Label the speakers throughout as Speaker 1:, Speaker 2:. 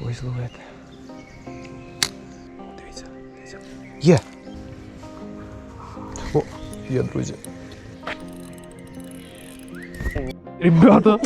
Speaker 1: Ось ловити. Дивіться, дивіться. Є! О, є, друзі. Ребята!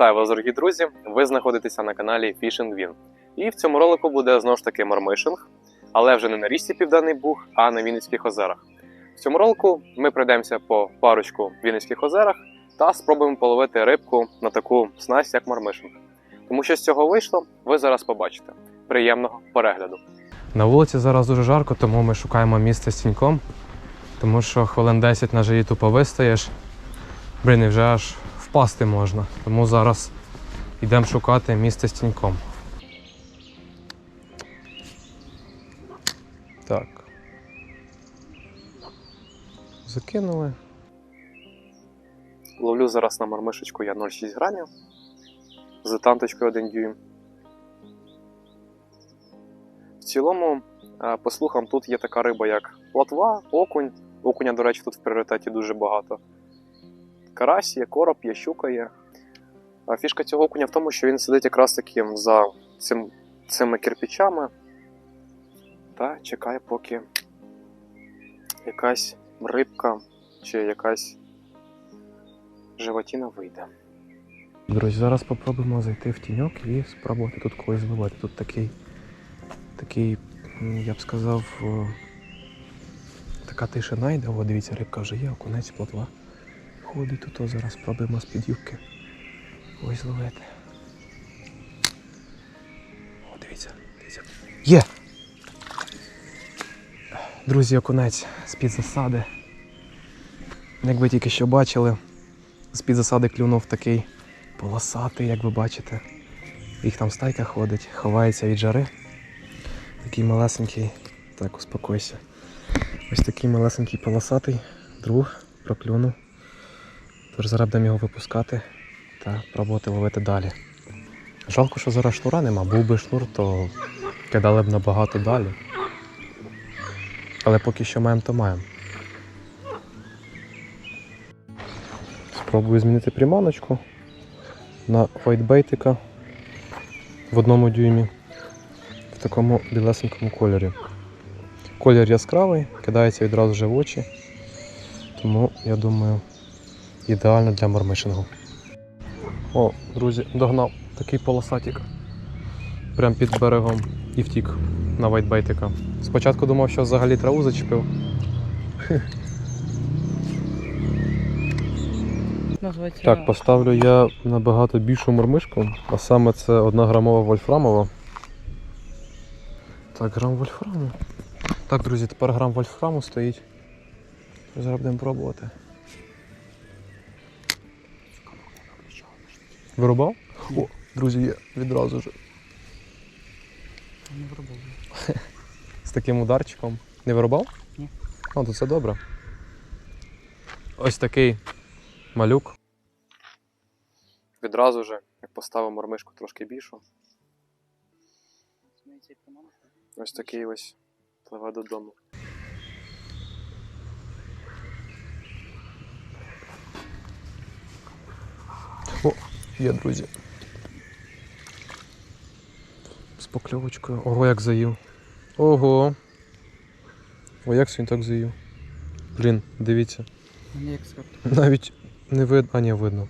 Speaker 2: Вітаю вас, дорогі друзі! Ви знаходитеся на каналі Fishing Win. І в цьому ролику буде знову ж таки мормишинг, але вже не на річці Південний Буг, а на Вінницьких озерах. В цьому ролику ми пройдемося по парочку Вінницьких озерах та спробуємо половити рибку на таку снасть, як мормишинг. Тому що з цього вийшло, ви зараз побачите. Приємного перегляду!
Speaker 1: На вулиці зараз дуже жарко, тому ми шукаємо місце з тіньком. Тому що хвилин 10 на жарі тупо вистаєш. Блін, і вже аж впасти можна. Тому зараз йдемо шукати місце з тіньком. Так. Закинули.
Speaker 2: Ловлю зараз на мармишечку я 0,6 грамів з танточкою 1 дюйм. В цілому, е, по слухам, тут є така риба, як плотва, окунь. Окуня, до речі, тут в пріоритеті дуже багато. Карась є, короб є, щука є. А фішка цього окуня в тому, що він сидить якраз таким за цим, цими кирпичами та чекає, поки якась рибка чи якась животіна вийде.
Speaker 1: Друзі, зараз спробуємо зайти в тіньок і спробувати тут когось зловити. Тут такий, такий, я б сказав, така тишина йде. О, дивіться, рибка вже є, окунець, плотва. Ходить тут, зараз спробуємо з підівки. Ось зловити. О, дивіться, дивіться. Є! Друзі, окунець з-під засади. Як ви тільки що бачили, з-під засади клюнув такий полосатий, як ви бачите. Їх там стайка ходить, ховається від жари. Такий малесенький. Так, успокойся. Ось такий малесенький полосатий друг проклюнув. Тож зараз будемо його випускати та пробувати ловити далі. Жалко, що зараз шнура нема. Був би шнур, то кидали б набагато далі. Але поки що маємо, то маємо. Спробую змінити приманочку на вайтбейтика в одному дюймі в такому білесенькому кольорі. Колір яскравий, кидається відразу вже в очі, тому я думаю ідеально для мормишингу. О, друзі, догнав такий полосатик прямо під берегом і втік на вайтбейтика. Спочатку думав, що взагалі траву зачепив. Так, поставлю я набагато більшу мормишку, а саме це 1 грамова вольфрамова. Так, грам вольфраму. Так, друзі, тепер грам вольфраму стоїть. Зараз будемо пробувати. Вирубав? О, друзі, є відразу ж.
Speaker 3: не виробовую.
Speaker 1: З таким ударчиком. Не вирубав?
Speaker 3: Ні.
Speaker 1: О, то це добре. Ось такий малюк.
Speaker 2: Відразу же, як поставив мормишку трошки більшу, ось такий ось пливе додому.
Speaker 1: О, є, друзі. З покльовочкою. Ого, як заїв. Ого. О, як він так заїв. Блін, дивіться. Навіть не видно. А, ні, видно.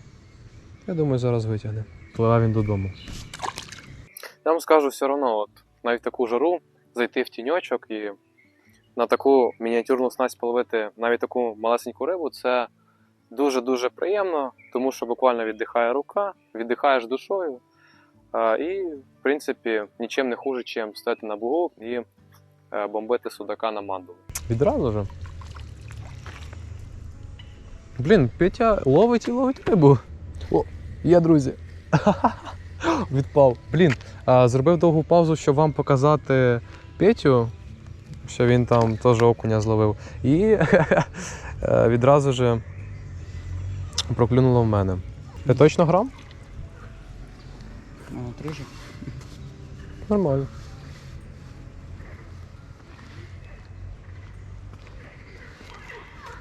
Speaker 1: Я думаю, зараз витягне. Пливе він додому.
Speaker 2: Я вам скажу все одно, от навіть таку жару зайти в тіньочок і на таку мініатюрну снасть половити навіть таку малесеньку рибу, це дуже-дуже приємно, тому що буквально віддихає рука, віддихаєш душою. І, в принципі, нічим не хуже, чим стояти на бугу і е, бомбити судака на мандулу.
Speaker 1: Відразу же. Блін, Петя ловить і ловить рибу. О, є, друзі. Відпав. Блін, зробив довгу паузу, щоб вам показати Петю, що він там теж окуня зловив. І е, відразу ж проклюнуло в мене. Ти точно грам?
Speaker 3: А, три же.
Speaker 1: Нормально.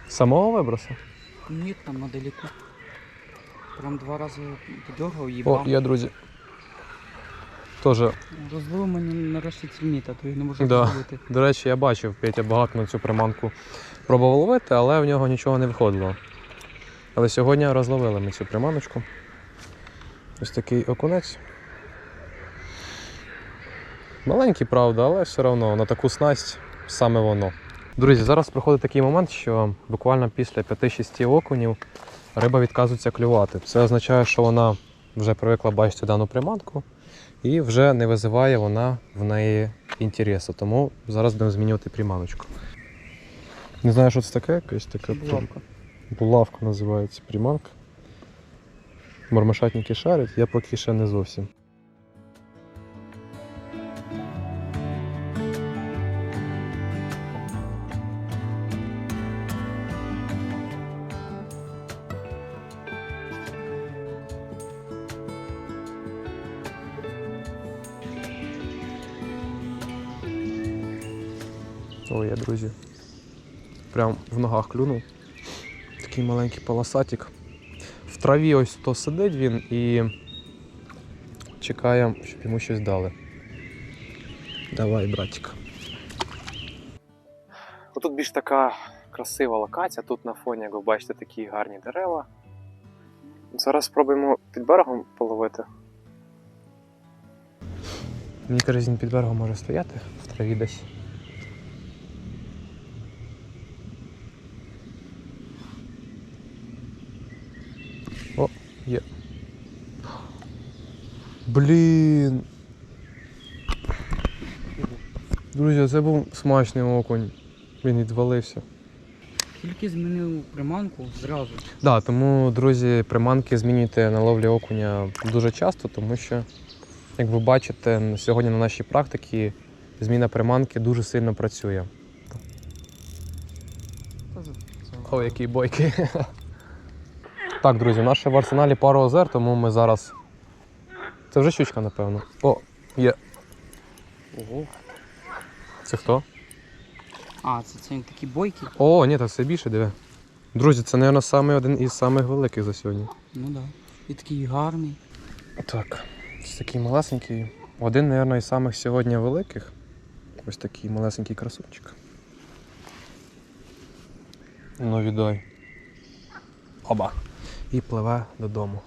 Speaker 1: Самого вибросив?
Speaker 3: Нет, там недалеко. Прям два рази подергав,
Speaker 1: О,
Speaker 3: їбав.
Speaker 1: є, друзі. Тоже,
Speaker 3: Розлив мені нарешті цільніт, а то я не можу
Speaker 1: Да.
Speaker 3: розловити.
Speaker 1: до речі, я бачив, Петя багато на цю приманку пробував ловити, але в нього нічого не виходило. Але сьогодні розловили ми цю приманочку. Ось такий окунець. Маленький, правда, але все одно на таку снасть саме воно. Друзі, зараз проходить такий момент, що буквально після 5-6 окунів риба відказується клювати. Це означає, що вона вже привикла бачити дану приманку і вже не визиває вона в неї інтересу. Тому зараз будемо змінювати приманочку. Не знаю, що це таке, якась така
Speaker 3: Булавка.
Speaker 1: Булавка називається приманка. Мармишатники шарять, я поки ще не зовсім. Ой, я, друзі. Прям в ногах клюнув. Такий маленький полосатик. В траві ось то сидить він і чекає, щоб йому щось дали. Давай, братик.
Speaker 2: Отут більш така красива локація. Тут на фоні, як ви бачите, такі гарні дерева. Зараз спробуємо під берегом половити.
Speaker 1: Мені каже, він під берегом може стояти в траві десь. О, є. Блін. Друзі, це був смачний окунь. Він відвалився.
Speaker 3: Тільки змінив приманку зразу.
Speaker 1: Да, тому, друзі, приманки змінюйте на ловлі окуня дуже часто, тому що, як ви бачите, сьогодні на нашій практиці зміна приманки дуже сильно працює. О, який бойкий. Так, друзі, у нас ще в арсеналі пару озер, тому ми зараз. Це вже щучка, напевно. О, є.
Speaker 3: Ого.
Speaker 1: Це хто?
Speaker 3: А, це, це він такий бойкий?
Speaker 1: О, ні, так це більше, диви. Друзі, це, мабуть, саме один із самих великих за сьогодні.
Speaker 3: Ну так. Да. І такий гарний.
Speaker 1: Так, ось такий малесенький. Один, мабуть, із самих сьогодні великих. Ось такий малесенький красунчик. Ну, віддай. Оба. І пливе додому.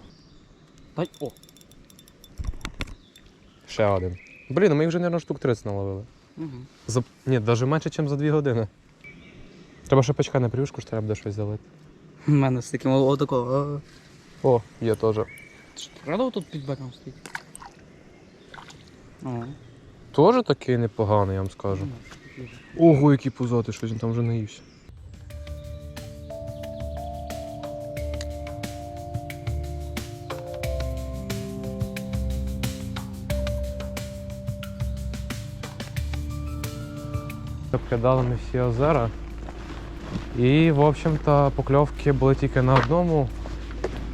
Speaker 3: Дай, о,
Speaker 1: Ще один. Блін, ми їх вже, мабуть, штук 30 наловили.
Speaker 3: угу.
Speaker 1: За... Ні, навіть менше, ніж за 2 години. Треба ще почекати на привушку, що треба буде щось залити.
Speaker 3: У мене з таким о, такого.
Speaker 1: О, є теж.
Speaker 3: Правда тут під берегом стоїть? О,
Speaker 1: Теж такий непоганий, я вам скажу.
Speaker 3: ну,
Speaker 1: Ого, який пузатий, що він там вже наївся. Обкидали ми всі озера. І, в общем-то, покльовки були тільки на одному,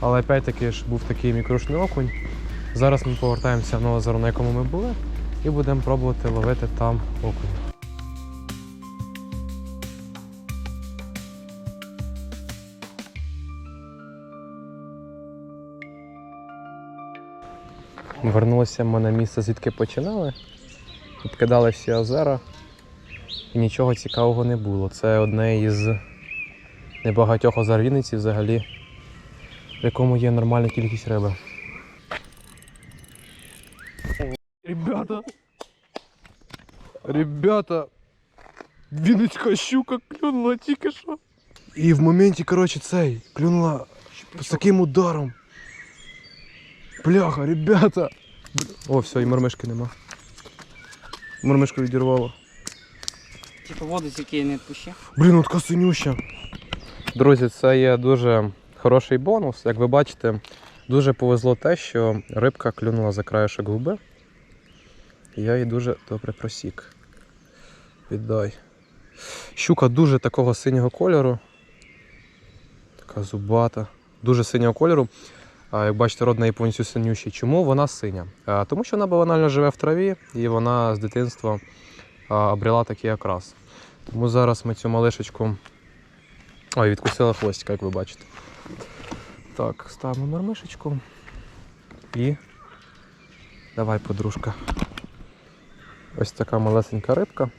Speaker 1: але опять-таки ж був такий мікрушний окунь. Зараз ми повертаємося на озеро, на якому ми були, і будемо пробувати ловити там окунь. Вернулися ми на місце, звідки починали. Обкидали всі озера і нічого цікавого не було. Це одне із небагатьох озер Вінниці взагалі, в якому є нормальна кількість риби. Ребята! Ребята! Вінницька щука клюнула тільки що. І в моменті, коротше, цей клюнула з таким ударом. Бляха, ребята! О, все, і мормишки нема. Мормишку відірвало.
Speaker 3: Типу воду тільки не відпущу.
Speaker 1: Блін, от така синюща. Друзі, це є дуже хороший бонус. Як ви бачите, дуже повезло те, що рибка клюнула за краєшок губи. І я її дуже добре просік. Віддай. Щука дуже такого синього кольору. Така зубата. Дуже синього кольору. А, Як бачите, рот неї повністю синющий. Чому вона синя? А, Тому що вона банально живе в траві і вона з дитинства обрела такий окрас. Тому зараз ми цю малишечку. Ой, відкусила хвостика, як ви бачите. Так, ставимо мармишечку. І. Давай, подружка. Ось така малесенька рибка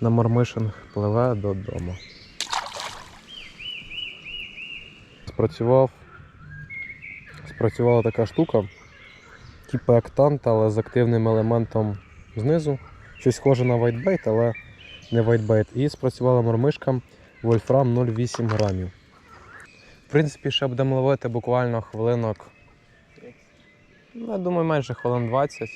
Speaker 1: на мормишинг пливе додому. Спрацював. Спрацювала така штука, типу актант, але з активним елементом знизу. Щось схоже на вайтбейт, але не вайтбейт. І спрацювала мормишка Вольфрам 0,8 грамів. В принципі, ще будемо ловити буквально хвилинок. Я думаю, майже хвилин 20.